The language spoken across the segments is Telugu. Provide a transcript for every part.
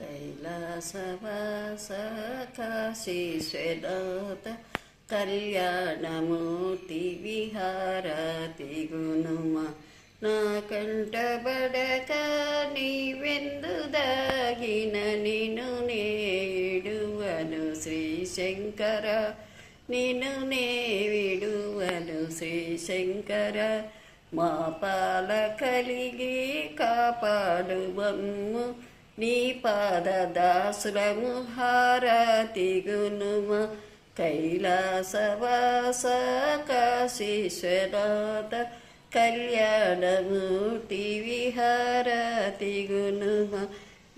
కైలాసవాస కాశీశ్వరత కళ్యాణమూర్తి విహారతి గుణమ నా కంటబడక నీవెందు దాగిన నిను నేడువను శ్రీ శంకర. నిను నే విడువను శ్రీ శంకర. మా పాల కలిగి కాపాడు బమ్ము నీ పాద హారతి గునుమ కైలాసవాస కాశీశ్వరాత కళ్యాణమూర్తి విహారతి గునుమ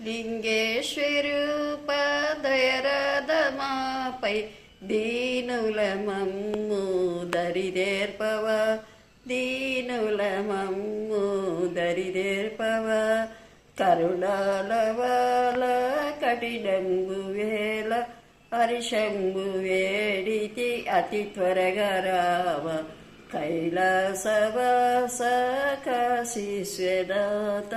లింగేశ్వరు పదయరదమాపై దీనుల మమ్ము దరిదేర్పవ దీనుల మమ్ము దరిదేర్పవ. కరుణాలవాల కఠినంగు వేల హరిశంగు వేడితి అతి త్వరగా రామ కైలాసవాస కాశీశ్వనాథ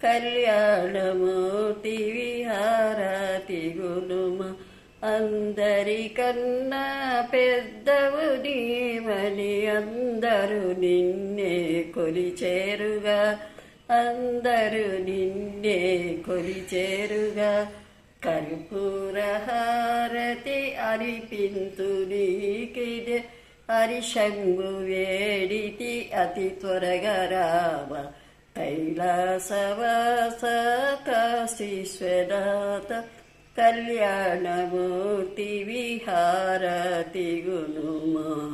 కళ్యాణమూర్తి విహారతి గుణుమ అందరికన్నా పెద్దవు నీవని అందరూ నిన్నే కొలిచేరుగా అందరూ నిన్నే కొలిచేరుగా కర్పూరహారతి అరిపింతు నీకిదే. హరిశంభు వేడితి అతి త్వరగా రావ కైలాసవాస కాశీశ్వరాత కళ్యాణమూర్తి విహారతి గుణుమా